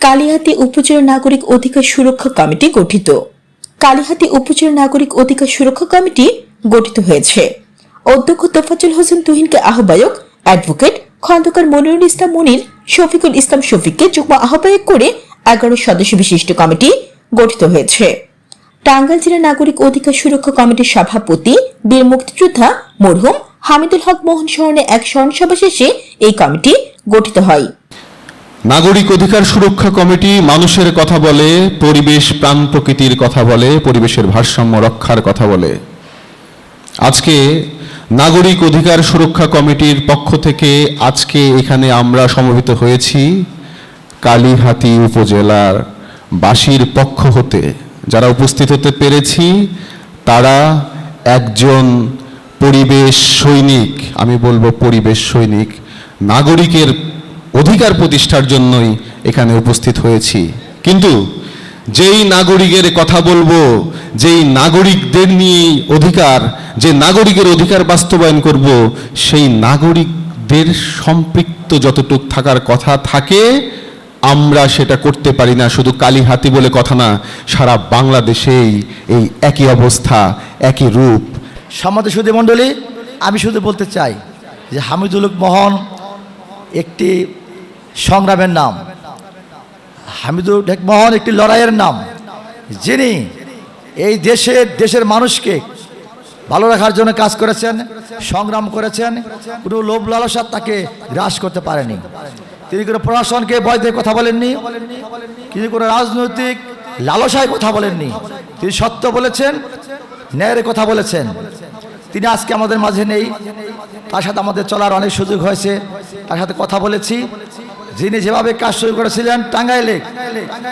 কালিহাতি উপজেলা নাগরিক অধিকার সুরক্ষা কমিটি গঠিত। কালিহাতি উপজেলা নাগরিক অধিকার সুরক্ষা কমিটি গঠিত হয়েছে। অধ্যক্ষ তোফাজুল হোসেন তুহিনকে আহ্বায়ক অ্যাডভোকেট খন্দকার মনিরুল ইসলাম মনির, শফিকুল ইসলাম শফিককে যুগ্ম আহ্বায়ক করে এগারো সদস্য বিশিষ্ট কমিটি গঠিত হয়েছে। টাঙ্গাইল জেলা নাগরিক অধিকার সুরক্ষা কমিটির সভাপতি বীর মুক্তিযোদ্ধা মরহুম হামিদুল হক মোহন স্মরণে এক স্মরণ সভা শেষে এই কমিটি গঠিত হয়। নাগরিক অধিকার সুরক্ষা কমিটি মানুষের কথা বলে, পরিবেশ প্রাণ প্রকৃতির কথা বলে, পরিবেশের ভারসাম্য রক্ষার কথা বলে। আজকে নাগরিক অধিকার সুরক্ষা কমিটির পক্ষ থেকে আজকে এখানে আমরা সমবেত হয়েছি কালীহাতি উপজেলার বাসীর পক্ষ হতে। যারা উপস্থিত হতে পেরেছি, তারা একজন পরিবেশ সৈনিক, আমি বলব পরিবেশ সৈনিক, নাগরিকের অধিকার প্রতিষ্ঠার জন্যই এখানে উপস্থিত হয়েছি। কিন্তু যেই নাগরিকের কথা বলব, যেই নাগরিকদের নিয়ে অধিকার, যে নাগরিকের অধিকার বাস্তবায়ন করব, সেই নাগরিকদের সম্পৃক্ত যতটুক থাকার কথা থাকে, আমরা সেটা করতে পারি না। শুধু কালীহাতি বলে কথা না, সারা বাংলাদেশেই এই একই অবস্থা, একই রূপ। সম্মত সুদী মণ্ডলী, আমি শুধু বলতে চাই যে হামিদুল মোহন একটি সংগ্রামের নাম। হামিদুল হক মোহন একটি লড়াইয়ের নাম। যিনি এই দেশের দেশের মানুষকে ভালো রাখার জন্য কাজ করেছেন, সংগ্রাম করেছেন, কোনো লোভ লালসা তাকে গ্রাস করতে পারেনি। তিনি কোনো প্রশাসনকে ভয় দিয়ে কথা বলেননি, তিনি কোনো রাজনৈতিক লালসায় কথা বলেননি। তিনি সত্য বলেছেন, ন্যায়ের কথা বলেছেন। তিনি আজকে আমাদের মাঝে নেই। তার সাথে আমাদের চলার অনেক সুযোগ হয়েছে। তার সাথে কথা বলেছি। যিনি যেভাবে কাজ শুরু করেছিলেন টাঙ্গাইলে,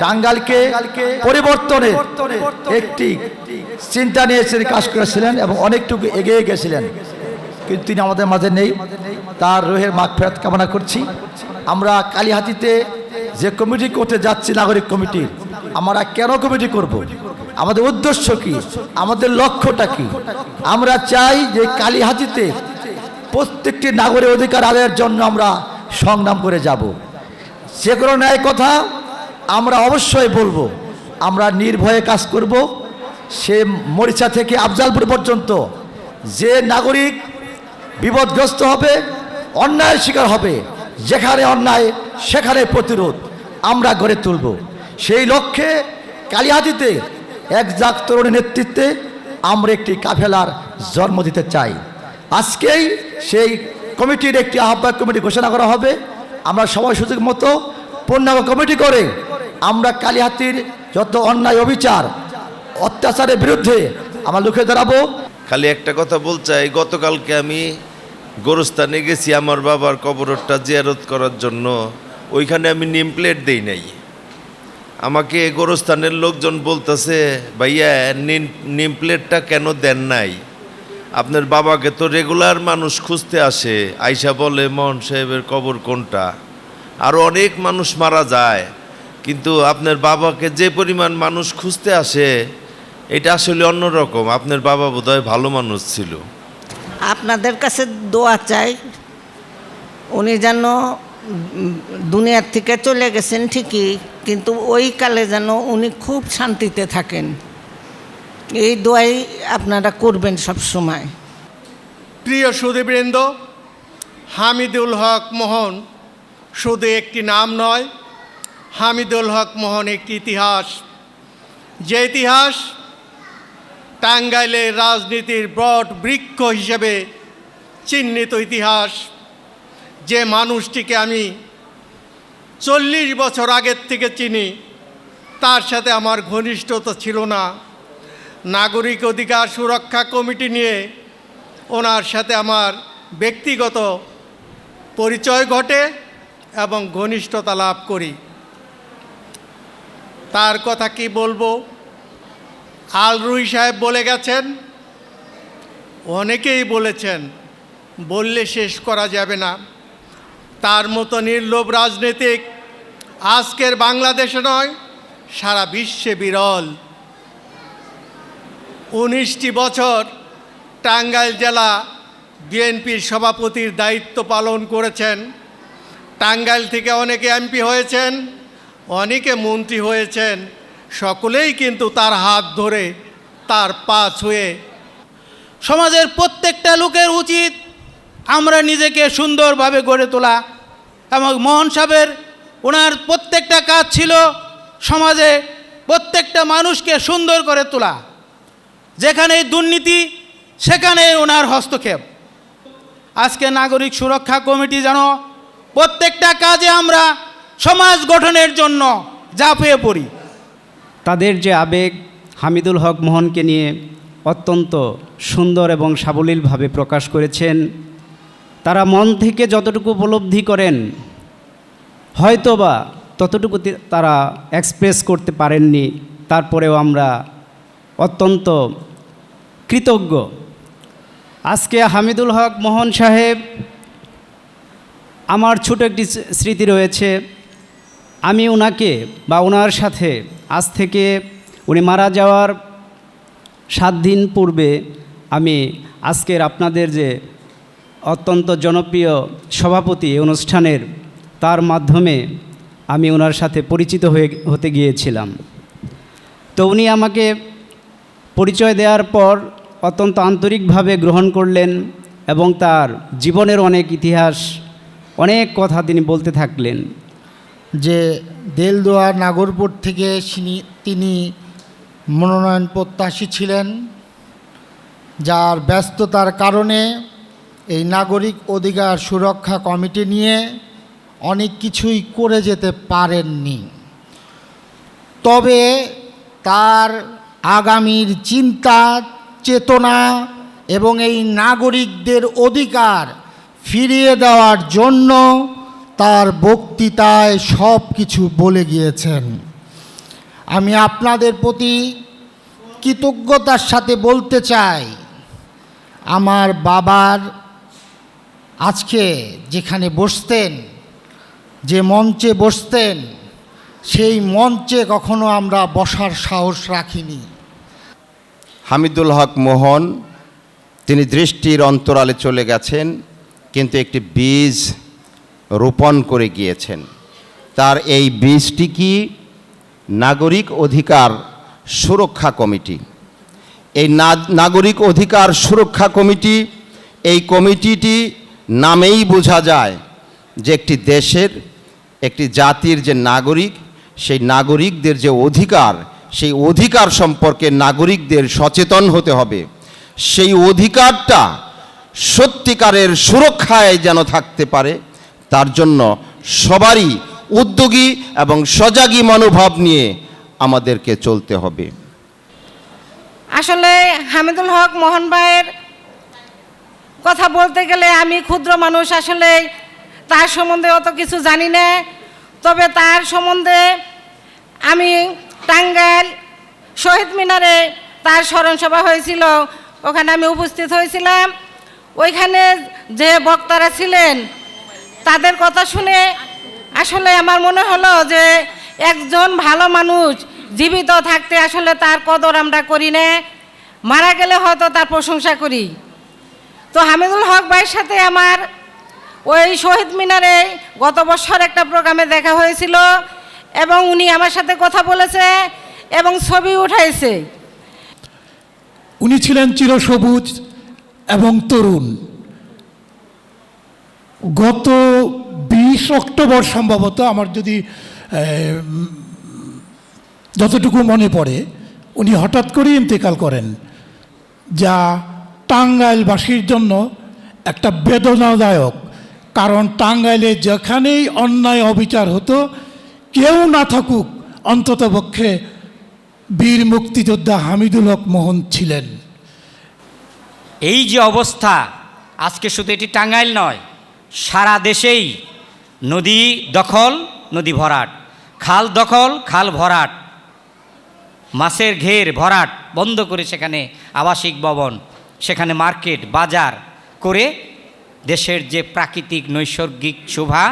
টাঙ্গাইলকে পরিবর্তনের একটি চিন্তা নিয়ে তিনি কাজ করেছিলেন এবং অনেকটুকু এগিয়ে গেছিলেন। কিন্তু তিনি আমাদের মাঝে নেই। তার রোহের মাগ ফেরত কামনা করছি। আমরা কালীহাতিতে যে কমিটি করতে যাচ্ছি, নাগরিক কমিটি, আমরা কেন কমিটি করব। আমাদের উদ্দেশ্য কি? আমাদের লক্ষ্যটা কি? আমরা চাই যে কালীহাতিতে প্রত্যেকটি নাগরিক অধিকার আদায়ের জন্য আমরা সংগ্রাম করে যাব। কোনো ন্যায় কথা আমরা অবশ্যই বলব। আমরা নির্ভয়ে কাজ করব। সে মরিচা থেকে আফজালপুর পর্যন্ত যে নাগরিক বিপদগ্রস্ত হবে, অন্যায়ের শিকার হবে, যেখানে অন্যায়, সেখানে প্রতিরোধ আমরা গড়ে তুলব। সেই লক্ষ্যে কালিহাতিতে এক জাক তরুণীর নেতৃত্বে আমরা একটি কাফেলার জন্ম দিতে চাই। আজকেই সেই কমিটির একটি আহ্বায়ক কমিটি ঘোষণা করা হবে। আমরা সময় সুযোগ মতো পূর্ণাঙ্গ কমিটি করে আমরা কালিহাতির যত অন্যায় অবিচার, অত্যাচারের বিরুদ্ধে আমরা লুকে দাঁড়াবো। খালি একটা কথা বলতে চাই, গতকালকে আমি গোরস্থানে গেছি আমার বাবার কবরটা জিয়ারত করার জন্য। ওইখানে আমি নেম প্লেট দেই নাই। আমাকে গোরস্থানের লোকজন বলতেছে, ভাইয়া নিম প্লেটটা কেন দেন নাই? আপনার বাবাকে তো রেগুলার মানুষ খুঁজতে আসে। আইসা বলে মোহন সাহেবের কবর কোনটা? আরও অনেক মানুষ মারা যায়। কিন্তু আপনার বাবাকে যে পরিমাণ মানুষ খুঁজতে আসে, এটা আসলে অন্যরকম। আপনার বাবা বোধহয় ভালো মানুষ ছিল। আপনাদের কাছে দোয়া চাই। উনি যেন দুনিয়ার থেকে চলে গেছেন ঠিকই, কিন্তু ওই কালে যেন উনি খুব শান্তিতে থাকেন। এই দোয়াই আপনারা করবেন সব সময়। প্রিয় সুদীবৃন্দ, হামিদুল হক মোহন শুধু একটি নাম নয়, হামিদুল হক মোহন একটি ইতিহাস। যে ইতিহাস টাঙ্গাইলের রাজনীতির বট বৃক্ষ হিসেবে চিহ্নিত ইতিহাস। যে মানুষটিকে আমি চল্লিশ বছর আগের থেকে চিনি, তার সাথে আমার ঘনিষ্ঠতা ছিল না। নাগরিক অধিকার সুরক্ষা কমিটি নিয়ে ওনার সাথে আমার ব্যক্তিগত পরিচয় ঘটে এবং ঘনিষ্ঠতা লাভ করি। তার কথা কি বলব? আল রুই সাহেব বলে গেছেন, অনেকেই বলেছেন, বললে শেষ করা যাবে না। তার মতো নির্লোভ রাজনীতিক আজকের বাংলাদেশে নয়, সারা বিশ্বে বিরল। উনিশটি বছর টাঙ্গাইল জেলা বিএনপির সভাপতির দায়িত্ব পালন করেছেন। টাঙ্গাইল থেকে অনেকে এমপি হয়েছেন, অনেকে মন্ত্রী হয়েছেন। সকলেই কিন্তু তার হাত ধরে তার পা ছুঁয়ে। সমাজের প্রত্যেকটা লোকের উচিত আমরা নিজেকে সুন্দরভাবে গড়ে তোলা এবং মোহন সাহেবের, ওনার প্রত্যেকটা কাজ ছিল সমাজে প্রত্যেকটা মানুষকে সুন্দর করে তোলা। যেখানে দুর্নীতি, সেখানে ওনার হস্তক্ষেপ। আজকে নাগরিক সুরক্ষা কমিটি যেন প্রত্যেকটা কাজে আমরা সমাজ গঠনের জন্য ঝাঁপিয়ে পড়ি। তাদের যে আবেগ, হামিদুল হক মোহনকে নিয়ে অত্যন্ত সুন্দর এবং সাবলীলভাবে প্রকাশ করেছেন, তারা মন থেকে যতটুকু উপলব্ধি করেন, হয়তোবা ততটুকু তারা এক্সপ্রেস করতে পারেননি, তারপরেও আমরা অত্যন্ত কৃতজ্ঞ। আজকে হামিদুল হক মোহন সাহেব আমার ছোট একটি স্মৃতি রয়েছে। আমি ওনাকে বা ওনার সাথে আজ থেকে উনি মারা যাওয়ার সাত দিন পূর্বে আমি আজকের আপনাদের যে অত্যন্ত জনপ্রিয় সভাপতি অনুষ্ঠানের তার মাধ্যমে আমি ওনার সাথে পরিচিত হয়ে হতে গিয়েছিলাম। তো উনি আমাকে পরিচয় দেওয়ার পর অত্যন্ত আন্তরিকভাবে গ্রহণ করলেন এবং তার জীবনের অনেক ইতিহাস, অনেক কথা তিনি বলতে থাকলেন। যে দেলদুয়ার নাগরপুর থেকে তিনি মনোনয়ন প্রত্যাশী ছিলেন, যার ব্যস্ততার কারণে এই নাগরিক অধিকার সুরক্ষা কমিটি নিয়ে অনেক কিছুই করে যেতে পারেননি। তবে তার আগামীর চিন্তা চেতনা এবং এই নাগরিকদের অধিকার ফিরিয়ে দেওয়ার জন্য তার বক্তৃতায় সব কিছু বলে গিয়েছেন। আমি আপনাদের প্রতি কৃতজ্ঞতার সাথে বলতে চাই, আমার বাবার আজকে যেখানে বসতেন, যে মঞ্চে বসতেন, সেই মঞ্চে কখনো আমরা বসার সাহস রাখিনি। হামিদুল হক মোহন, তিনি দৃষ্টির অন্তরালে চলে গেছেন, কিন্তু একটি বীজ রোপণ করে গিয়েছেন। তার এই বীজটি কি? নাগরিক অধিকার সুরক্ষা কমিটি। এই নাগরিক অধিকার সুরক্ষা কমিটি, এই কমিটিটি নামেই বোঝা যায় যে একটি দেশের, একটি জাতির যে নাগরিক, সেই নাগরিকদের যে অধিকার সেই অধিকার সম্পর্কে নাগরিকদের সচেতন হতে হবে। সেই অধিকারটা সত্যিকারের সুরক্ষায় যেন থাকতে পারে, তার জন্য সবারই উদ্যোগী এবং সজাগী মনোভাব নিয়ে আমাদেরকে চলতে হবে। আসলে হামিদুল হক মোহন ভাইয়ের কথা বলতে গেলে আমি ক্ষুদ্র মানুষ, আসলে তার সম্বন্ধে অত কিছু জানি না। তবে তার সম্বন্ধে আমি টাঙ্গাইল শহীদ মিনারে তার স্মরণসভা হয়েছিল, ওখানে আমি উপস্থিত হয়েছিলাম। ওইখানে যে বক্তারা ছিলেন, তাদের কথা শুনে আসলে আমার মনে হলো যে একজন ভালো মানুষ, জীবিত থাকতে আসলে তার কদর আমরা করি না। মারা গেলে হয়তো তার প্রশংসা করি। তো হামিদুল হক ভাইয়ের সাথে আমার ওই শহীদ মিনারে গত বছর একটা প্রোগ্রামে দেখা হয়েছিল। এবং উনি আমার সাথে কথা বলেছে এবং ছবি উঠাইছে। উনি ছিলেন চিরসবুজ এবং তরুণ। গত বিশ অক্টোবর সম্ভবত আমার যদি যতটুকু মনে পড়ে, উনি হঠাৎ করেই ইন্তেকাল করেন, যা টাঙ্গাইলবাসীর জন্য একটা বেদনাদায়ক। কারণ টাঙ্গাইলে যেখানেই অন্যায় অবিচার হতো কেউ না থাকুক অন্ততপক্ষে বীর মুক্তিযোদ্ধা হামিদুল হক মোহন ছিলেন। এই যে অবস্থা, আজকে শুধু এটি টাঙ্গাইল নয়, সারা দেশেই নদী দখল, নদী ভরাট। খাল দখল, খাল ভরাট। মাছের ঘের ভরাট বন্ধ করে সেখানে আবাসিক ভবন, সেখানে মার্কেট, বাজার করে দেশের যে প্রাকৃতিক নৈসর্গিক শোভা,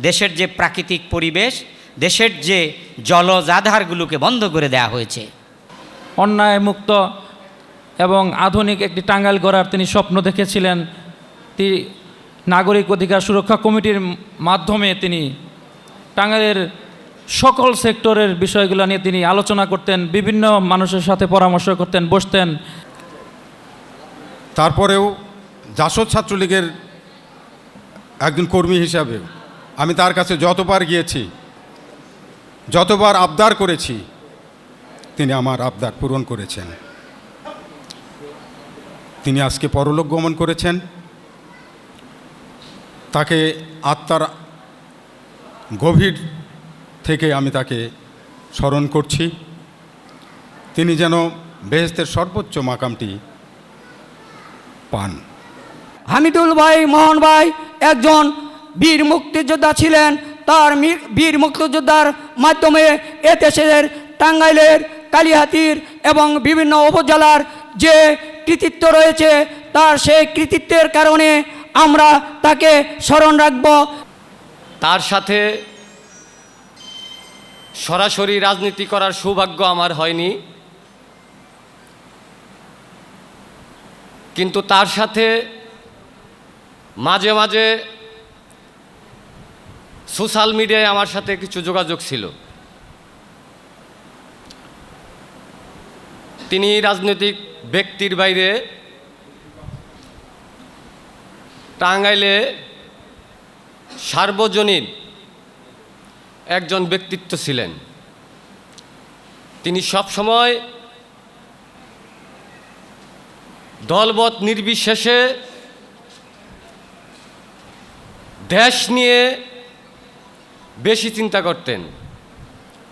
দেশের যে প্রাকৃতিক পরিবেশ দেশের যে জলজ আধারগুলোকে বন্ধ করে দেওয়া হয়েছে। অন্যায় মুক্ত এবং আধুনিক একটি টাঙ্গাইল গড়ার তিনি স্বপ্ন দেখেছিলেন। তিনি নাগরিক অধিকার সুরক্ষা কমিটির মাধ্যমে তিনি টাঙ্গাইলের সকল সেক্টরের বিষয়গুলো নিয়ে তিনি আলোচনা করতেন বিভিন্ন মানুষের সাথে পরামর্শ করতেন বসতেন। তারপরেও জাসদ ছাত্রলীগের একজন কর্মী হিসাবে আমি তার কাছে যতবার গিয়েছি যতবার আবদার করেছি, তিনি আমার আবদার পূরণ করেছেন। তিনি আজকে পরলোক গমন করেছেন। তাকে আত্মার গভীর থেকে আমি তাকে স্মরণ করছি। তিনি যেন বেহেস্তের সর্বোচ্চ মাকামটি পান। হামিদুল ভাই, মোহন ভাই, একজন বীর মুক্তিযোদ্ধা ছিলেন। তার বীর মুক্তিযোদ্ধার মাধ্যমে এ দেশের টাঙ্গাইলের কালিহাতির এবং বিভিন্ন উপজেলার যে কৃতিত্ব রয়েছে, তার সেই কৃতিত্বের কারণে আমরা তাকে স্মরণ রাখব। তার সাথে সরাসরি রাজনীতি করার সৌভাগ্য আমার হয়নি। কিন্তু তার সাথে মাঝে মাঝে সোশ্যাল মিডিয়ায় আমার সাথে কিছু যোগাযোগ ছিল। তিনি রাজনৈতিক ব্যক্তির বাইরে টাঙ্গাইলে সার্বজনীন একজন ব্যক্তিত্ব ছিলেন। তিনি সবসময় দলবত নির্বিশেষে দেশ নিয়ে বেশি চিন্তা করতেন।